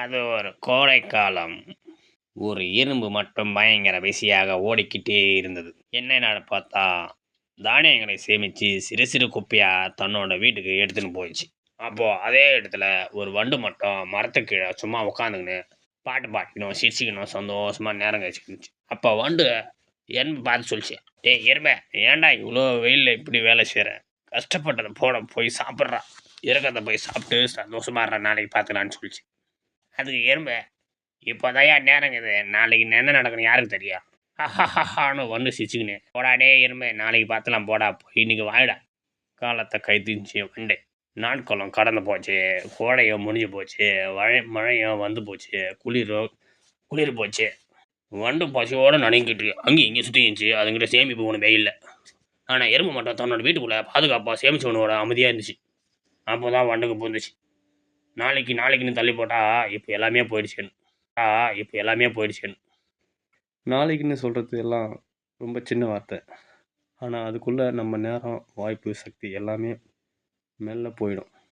அது ஒரு கோடைக்காலம். ஒரு இரும்பு மட்டும் பயங்கர பிஸியாக ஓடிக்கிட்டே இருந்தது. என்னென்னு பார்த்தா தானியங்களை சேமித்து சிறு சிறு குப்பையாக தன்னோட வீட்டுக்கு எடுத்துன்னு போயிடுச்சு. அப்போது அதே இடத்துல ஒரு வண்டு மட்டும் மரத்துக்கு கீழே சும்மா உட்காந்துக்கின்னு பாட்டு பாடிக்கணும் சிரிச்சிக்கணும் சந்தோஷமாக நேரம் கழிச்சுக்கிச்சு அப்போ வண்டு எறும்பு பார்த்து சொல்லிச்சு டே எறும்பே ஏன்டா இவ்வளோ வெயிலில் இப்படி வேலை செய்கிற கஷ்டப்பட்டதை போட போய் சாப்பிட்றா. இருக்கிறத போய் சாப்பிட்டு சந்தோஷமாக இருற நாளைக்கு பார்த்துக்கலான்னு சொல்லிச்சு. அதுக்கு எறும்பு. இப்போதையா நேரங்குது. நாளைக்கு என்ன நடக்கணும் யாருக்கு தெரியும்? ஹஹஹஹான்னு ஒன்று சிரிச்சுக்கினேன் போடாடே எறும்பு நாளைக்கு பார்த்துலாம் போடா. போய் இன்னைக்கு வாயிடா காலத்தை கை தீஞ்சி வண்டே. நாட்களும் கடந்து போச்சு. கோடையும் முடிஞ்சு போச்சு. மழை மழையும் வந்து போச்சு. குளிரும் குளிர் போச்சு. வண்டு பசியோடு நடுங்கிட்டு அங்கேயும் இங்கேயும் சுற்றிச்சு அதுங்கிட்ட சேமிப்பு ஒன்று வெயில்ல. ஆனால் எறும்பு மட்டும் தன்னோட வீட்டுக்குள்ளே பாதுகாப்பாக சேமிச்சு ஒன்றோட அமைதியாக இருந்துச்சு. அப்போ தான் வண்டுக்கு புரிஞ்சிச்சு. நாளைக்கு நாளைக்குன்னு தள்ளி போட்டால் இப்போ எல்லாமே போயிடுச்சுன்னு. ஆ இப்போ எல்லாமே போயிடுச்சுன்னு. நாளைக்குன்னு சொல்கிறது எல்லாம் ரொம்ப சின்ன வார்த்தை. ஆனால் அதுக்குள்ளே நம்ம நேரம் வாய்ப்பு சக்தி எல்லாமே மெல்ல போயிடும்.